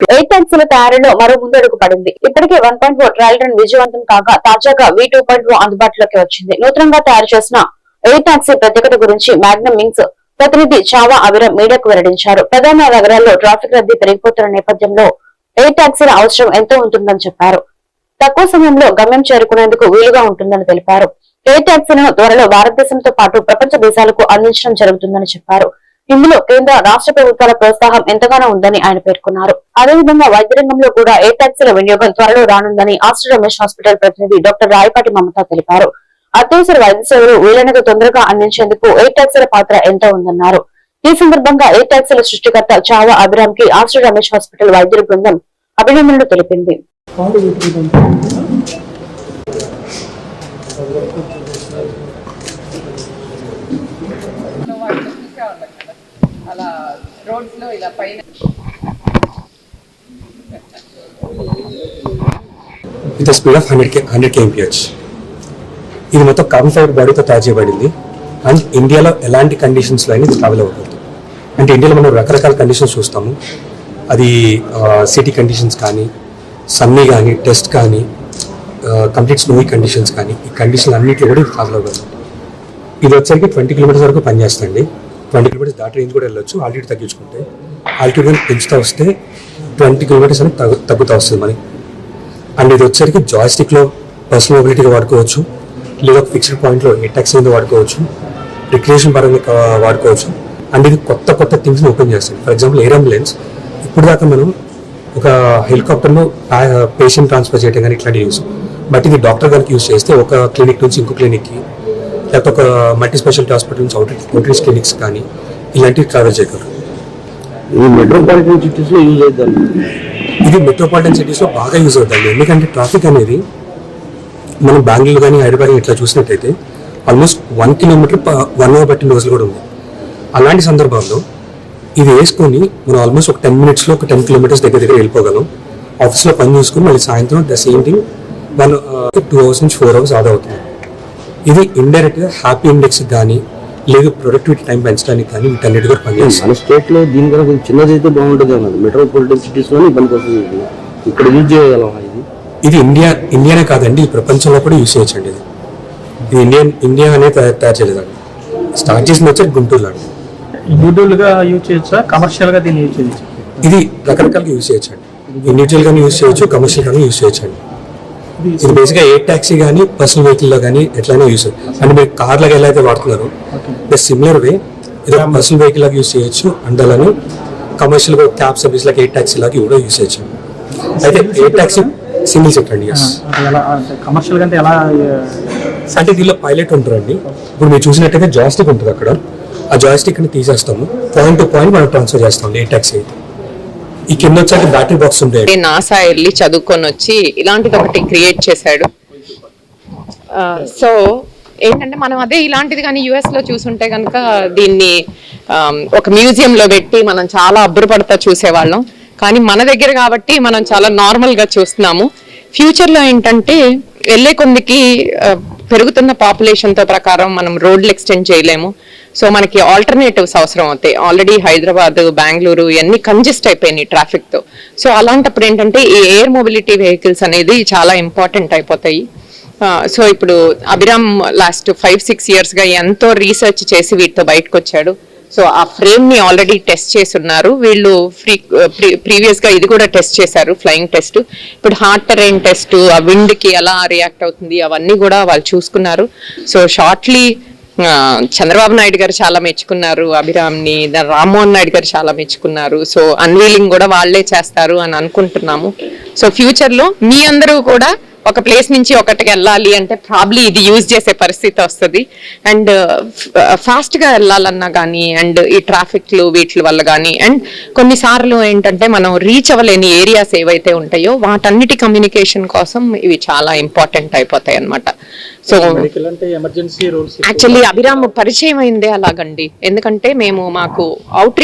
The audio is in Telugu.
ఎయిట్ ట్యాక్సీల తయారీలో మరో ముందడుగు పడింది. ఇప్పటికే one point four trial run విజయవంతం కాగా తాజాగా వి టూ పాయింట్ అందుబాటులోకి వచ్చింది. నూతనంగా తయారు చేసిన ఎయిట్ టాక్సీ ప్రత్యేకత గురించి మ్యాగ్నమ్ మింగ్స్ ప్రతినిధి చావా అవిరం మీడియాకు వెల్లడించారు. ప్రధాన నగరాల్లో ట్రాఫిక్ రద్దీ పెరిగిపోతున్న నేపథ్యంలో ఎయిర్ టాక్సీల అవసరం ఎంతో ఉంటుందని చెప్పారు. తక్కువ సమయంలో గమ్యం చేరుకునేందుకు వీలుగా ఉంటుందని తెలిపారు. ఎయిర్ టాక్సీలను త్వరలో భారతదేశంతో పాటు ప్రపంచ దేశాలకు అందించడం జరుగుతుందని చెప్పారు. ఇందులో కేంద్ర రాష్ట్ర ప్రభుత్వాల ప్రోత్సాహం ఎంతగానో ఉందని ఆయన పేర్కొన్నారు. అదేవిధంగా వైద్య రంగంలో కూడా ఏ ట్యాక్సీల వినియోగం త్వరలో రానుందని ఆస్ట్ర రమేష్ హాస్పిటల్ ప్రతినిధి డాక్టర్ రాయపాటి మమత తెలిపారు. అత్యవసర వైద్య సేవలు వీలైనంత తొందరగా అందించేందుకు ఏ ట్యాక్సీల పాత్ర ఎంతో ఉందన్నారు. ఈ సందర్భంగా ఏ ట్యాక్సీల సృష్టికర్త చావా అభిరామ్కి ఆస్ట్ర రమేష్ హాస్పిటల్ వైద్యుల బృందం అభినందనలు తెలిపింది మనం వాటిని చూసేవాళ్ళం కదా అలా రోడ్స్లో ఇలా పైన with speed of hundred K hundred KMPH ఇది మొత్తం కార్బన్ ఫైబర్ బాడీతో తయారు చేయబడింది. అండ్ ఇండియాలో ఎలాంటి కండిషన్స్లో అయినా ఇది ట్రావెల్ అవ్వగలదు అంటే ఇండియాలో మనం రకరకాల కండిషన్స్ చూస్తాము. అది సిటీ కండిషన్స్ కానీ సన్నీ కానీ టెస్ట్ కానీ కంప్లీట్ స్నోయి కండిషన్స్ కానీ ఈ కండిషన్ అన్నింటిలో కూడా ఇది ట్రావెల్ అవ్వగలదు ఇది వచ్చరికి ట్వంటీ కిలోమీటర్స్ వరకు పనిచేస్తుంది. ట్వంటీ కిలోమీటర్స్ దాటి రేంజ్ కూడా వెళ్ళొచ్చు. ఆల్రెడీ తగ్గించుకుంటే ఆల్టిట్యూడ్ కానీ పెంచుతూ వస్తే ట్వంటీ కిలోమీటర్స్ అనేది తగ్గు తగ్గుతూ వస్తుంది మనకి అండ్ ఇది వచ్చేసరికి జాయిస్టిక్లో పర్సనల్ మొబిలిటీగా వాడుకోవచ్చు. లేదా ఫిక్స్డ్ పాయింట్లో ఏ ట్యాక్సీ మీద వాడుకోవచ్చు. రిక్రియేషన్ పరంగా వాడుకోవచ్చు. అండ్ ఇది కొత్త కొత్త థింగ్స్ని ఓపెన్ చేస్తుంది. ఫర్ ఎగ్జాంపుల్ ఎయిర్ అంబులెన్స్ ఇప్పుడు దాకా మనం ఒక హెలికాప్టర్లో పేషెంట్ ట్రాన్స్ఫర్ చేయడం కానీ ఇట్లాంటివి యూస్ బట్ ఇది డాక్టర్ గారికి యూస్ చేస్తే ఒక క్లినిక్ నుంచి ఇంకో క్లినిక్కి లేకపోతే ఒక మల్టీ స్పెషాలిటీ హాస్పిటల్ నుంచి అవుట్ అవుట్రీచ్ క్లినిక్స్ కానీ ఇలాంటివి ట్రావెల్ చేయగలరు. ఇది మెట్రోపాలిటన్ సిటీస్లో యూజ్ అవుతారు ఇది మెట్రోపాలిటన్ సిటీస్లో బాగా యూజ్ అవుతుంది ఎందుకంటే ట్రాఫిక్ అనేది మనం బెంగళూరు కానీ హైదరాబాద్ ఇట్లా చూసినట్టయితే almost one kilometre one hour పట్టిన రోజులు కూడా ఉంది అలాంటి సందర్భాల్లో ఇది వేసుకొని మనం ఆల్మోస్ట్ ఒక టెన్ మినిట్స్లో ఒక టెన్ కిలోమీటర్స్ దగ్గర దగ్గర వెళ్ళిపోగలం. ఆఫీస్లో పని చూసుకొని మళ్ళీ సాయంత్రం the same thing one two hours నుంచి ఫోర్ అవర్స్ ఆదా అవుతుంది. ఇది ఇండైరెక్ట్గా హ్యాపీ ఇండెక్స్ కానీ లేదు ప్రొడక్టివిటీ టైం పెంచడానికి కానీ వీటన్నిటి కూడా పనిచేస్తుంది మన స్టేట్లో దీనికన్నా కొంచెం చిన్నది అయితే బాగుంటుంది అన్నది. మెట్రోపాలిటన్ సిటీస్లోనే ఇబ్బంది వస్తుంది. ఇక్కడ యూజ్ చేయగలం ఇది? ఇది ఇండియా ఇండియానే కాదండి ఈ ప్రపంచంలో కూడా యూస్ చేయొచ్చండి ఇది. ఇది ఇండియన్ ఇండియా అనే తయారు తయారు చేయలేదండి. స్టార్ట్ చేసిన వచ్చి గుంటూరులో అండి ఇండివిజువల్గా యూజ్ చేయొచ్చా? కమర్షియల్గా దీన్ని యూజ్ చేయొచ్చు? ఇది రకరకాలుగా యూస్ చేయొచ్చండి ఇండివిజువల్ గానీ యూస్ చేయొచ్చు కమర్షియల్ గానీ యూస్ చేయొచ్చండి ఇది బేసిక్గా ఏ ట్యాక్సీ కానీ పర్సనల్ వెహికల్లో కానీ ఎట్లయినా యూస్ అంటే మీరు కార్ లాగా ఎలా అయితే వాడుతున్నారు సిమిలర్ వే ఇది పర్సనల్ వెహికల్ లాగా యూస్ చేయొచ్చు. అండ్ అలానే కమర్షియల్గా క్యాబ్ సర్వీస్ లాగా ఏ ట్యాక్సీ లాగా కూడా యూస్ చేయొచ్చు. అయితే ఏ ట్యాక్సీ సింగిల్ సీట్ అండి కమర్షియల్ అంటే ఎలా అంటే దీనిలో పైలట్ ఉంటారండి. ఇప్పుడు మీరు చూసినట్టయితే జాయిస్టిక్ ఉంటుంది అక్కడ. ఆ జాయిస్టిక్ని తీసేస్తాము. పాయింట్ టు పాయింట్ మనం ట్రాన్స్ఫర్ చేస్తాం ఏ ట్యాక్సీ అయితే. ఈ కింద వచ్చాక బ్యాటరీ బాక్స్ ఉంటాయి నాసా వెళ్ళి చదువుకొని వచ్చి ఇలాంటిది ఒకటి క్రియేట్ చేశాడు. సో ఏంటంటే మనం అదే ఇలాంటిది కానీ యుఎస్లో చూసుంటే కనుక దీన్ని ఒక మ్యూజియం లో పెట్టి మనం చాలా అబ్బురపడతా చూసేవాళ్ళం. కానీ మన దగ్గర కాబట్టి మనం చాలా నార్మల్గా చూస్తున్నాము. ఫ్యూచర్లో ఏంటంటే వెళ్ళే కొందికి పెరుగుతున్న పాపులేషన్తో ప్రకారం మనం రోడ్లు ఎక్స్టెండ్ చేయలేము. సో మనకి ఆల్టర్నేటివ్స్ అవసరం అవుతాయి. ఆల్రెడీ హైదరాబాద్ బెంగళూరు ఇవన్నీ కంజెస్ట్ అయిపోయినాయి ట్రాఫిక్తో సో అలాంటప్పుడు ఏంటంటే ఈ ఎయిర్ మొబిలిటీ వెహికల్స్ అనేది చాలా ఇంపార్టెంట్ అయిపోతాయి. సో ఇప్పుడు అభిరామ్ లాస్ట్ ఫైవ్ సిక్స్ ఇయర్స్గా ఎంతో రీసెర్చ్ చేసి వీటితో బయటకు వచ్చాడు సో ఆ ఫ్రేమ్ని ఆల్రెడీ టెస్ట్ చేసి ఉన్నారు వీళ్ళు ఫ్రీ ప్రీవియస్గా ఇది కూడా టెస్ట్ చేశారు ఫ్లయింగ్ టెస్ట్ ఇప్పుడు హార్ట్ టెరైన్ టెస్ట్ ఆ విండ్కి ఎలా రియాక్ట్ అవుతుంది అవన్నీ కూడా వాళ్ళు చూసుకున్నారు. సో షార్ట్లీ చంద్రబాబు నాయుడు గారు చాలా మెచ్చుకున్నారు అభిరామ్ని రామ్మోహన్ నాయుడు గారు చాలా మెచ్చుకున్నారు. సో అన్వీలింగ్ కూడా వాళ్ళే చేస్తారు అని అనుకుంటున్నాము. సో ఫ్యూచర్లో మీ అందరూ కూడా ఒక ప్లేస్ నుంచి ఒకటికి వెళ్ళాలి అంటే ప్రాబ్లీ ఇది యూజ్ చేసే పరిస్థితి వస్తుంది. అండ్ ఫాస్ట్గా వెళ్ళాలన్నా కానీ అండ్ ఈ ట్రాఫిక్లు వీటి వల్ల కానీ అండ్ కొన్నిసార్లు ఏంటంటే మనం రీచ్ అవ్వలేని ఏరియాస్ ఏవైతే ఉంటాయో వాటన్నిటి కమ్యూనికేషన్ కోసం ఇవి చాలా ఇంపార్టెంట్ అయిపోతాయి అన్నమాట. సో యాక్చువల్లీ అభిరామ్ పరిచయం అయిందే అలాగండి. ఎందుకంటే మేము మాకు అవుట్